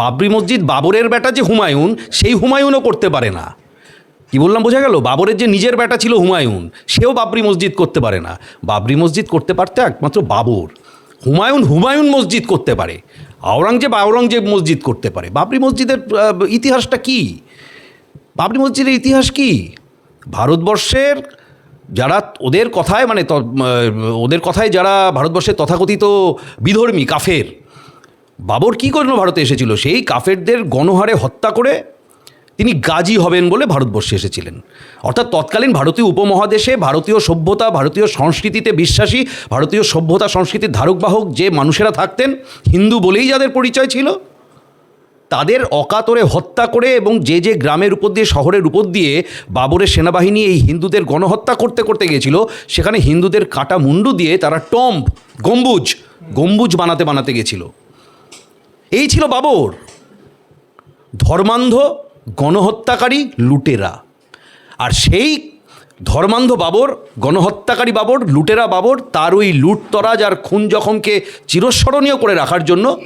বাবরি মসজিদ বাবরের বেটা যে হুমায়ুন, সেই হুমায়ুনও করতে পারে না। কি বললাম, বোঝা গেল? বাবরের যে নিজের বেটা ছিল হুমায়ুন, সেও বাবরি মসজিদ করতে পারে না। বাবরি মসজিদ করতে পারতে একমাত্র বাবর। হুমায়ুন হুমায়ুন মসজিদ করতে পারে। আওরঙ্গজেব আওরঙ্গজেব মসজিদ করতে পারে। বাবরি মসজিদের ইতিহাসটা কী? বাবরি মসজিদের ইতিহাস কি? ভারতবর্ষের যারা ওদের কথায় মানে ওদের কথায় যারা ভারতবর্ষের তথাকথিত বিধর্মী, কাফের বাবর কী করল ভারতে এসেছিল? সেই কাফেরদের গণহারে হত্যা করে তিনি গাজী হবেন বলে ভারতবর্ষে এসেছিলেন। অর্থাৎ তৎকালীন ভারতীয় উপমহাদেশে ভারতীয় সভ্যতা, ভারতীয় সংস্কৃতিতে বিশ্বাসী, ভারতীয় সভ্যতা, সংস্কৃতির ধারকবাহক যে মানুষেরা থাকতেন, হিন্দু বলেই যাদের পরিচয় ছিল, তাদের অকাতরে হত্যা করে এবং যে যে গ্রামের উপর দিয়ে, শহরের উপর দিয়ে বাবরের সেনাবাহিনী এই হিন্দুদের গণহত্যা করতে করতে গিয়েছিল, সেখানে হিন্দুদের কাটা মুন্ডু দিয়ে তারা টম্ব, গম্বুজ গম্বুজ বানাতে বানাতে গেছিল এই ছিল বাবর। ধর্মান্ধ গণহত্যাকারী লুটেরা। আর সেই ধর্মান্ধ বাবর, গণহত্যাকারী বাবর, লুটেরা বাবর, তার ওই লুটতরাজ আর খুন জখমকে চিরস্মরণীয় করে রাখার জন্য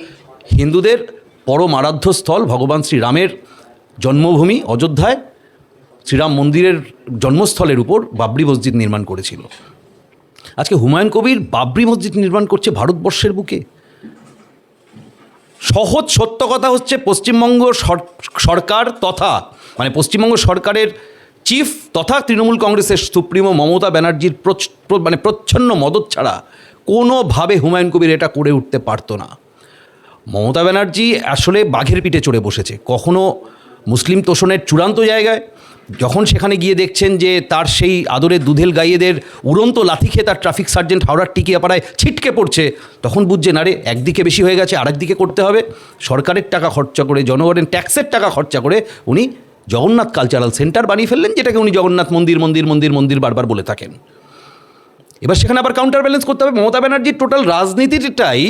হিন্দুদের পরম আরাধ্য স্থল ভগবান শ্রীরামের জন্মভূমি অযোধ্যায় শ্রীরাম মন্দিরের জন্মস্থলের উপর বাবরি মসজিদ নির্মাণ করেছিল। আজকে হুমায়ুন কবির বাবরি মসজিদ নির্মাণ করছে ভারতবর্ষের বুকে। সহজ সত্য কথা হচ্ছে পশ্চিমবঙ্গ সরকার তথা মানে পশ্চিমবঙ্গ সরকারের চিফ তথা তৃণমূল কংগ্রেসের সুপ্রিমো মমতা ব্যানার্জির মানে প্রচ্ছন্ন মদত ছাড়া কোনোভাবে হুমায়ুন কবির এটা করে উঠতে পারতো না। মমতা ব্যানার্জি আসলে বাঘের পিঠে চড়ে বসেছে। কখনো মুসলিম তোষণের চূড়ান্ত জায়গায়, যখন সেখানে গিয়ে দেখছেন যে তার সেই আদরের দুধেল গাইয়েদের উড়ন্ত লাথি খেয়ে তার ট্রাফিক সার্জেন্ট হাওড়ার টিকিয়াপাড়ায় ছিটকে পড়ছে, তখন বুঝছে না রে একদিকে বেশি হয়ে গেছে, আরেক দিকে করতে হবে। সরকারের টাকা খরচা করে, জনগণের ট্যাক্সের টাকা খরচা করে উনি জগন্নাথ কালচারাল সেন্টার বানিয়ে ফেললেন, যেটাকে উনি জগন্নাথ মন্দির মন্দির মন্দির মন্দির বারবার বলে থাকেন। এবার সেখানে আবার কাউন্টার ব্যালেন্স করতে হবে। মমতা ব্যানার্জির টোটাল রাজনীতিটাই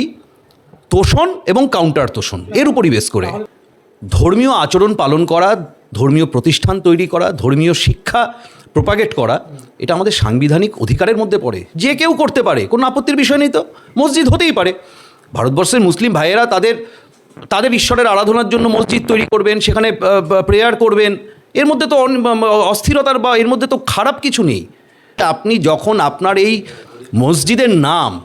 তোষণ এবং কাউন্টার তোষণ, এর উপরই বেশ করে। ধর্মীয় আচরণ পালন করা, ধর্মীয় প্রতিষ্ঠান তৈরি করা, ধর্মীয় শিক্ষা প্রোপাগেট করা, এটা আমাদের সাংবিধানিক অধিকারের মধ্যে পড়ে। যে কেউ করতে পারে, কোনো আপত্তির বিষয় নেই তো। মসজিদ হতেই পারে। ভারতবর্ষের মুসলিম ভাইয়েরা তাদের তাদের ঈশ্বরের আরাধনার জন্য মসজিদ তৈরি করবেন, সেখানে প্রেয়ার করবেন। এর মধ্যে তো অস্থিরতার বা এর মধ্যে তো খারাপ কিছু নেই। আপনি যখন আপনার এই মসজিদের নাম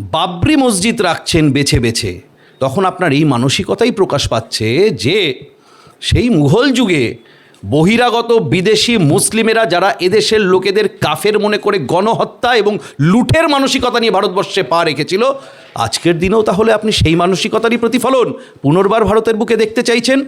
বাবরি মসজিদ রাখছেন বেছে বেছে তখন আপনার এই মানসিকতাই প্রকাশ পাচ্ছে যে সেই মুঘল যুগে বহিরাগত বিদেশি মুসলিমেরা যারা এদেশের লোকেদের কাফের মনে করে গণহত্যা এবং লুঠের মানসিকতা নিয়ে ভারতবর্ষে পা রেখেছিল, আজকের দিনেও তাহলে আপনি সেই মানসিকতারই প্রতিফলন পুনর্বার ভারতের বুকে দেখতে চাইছেন?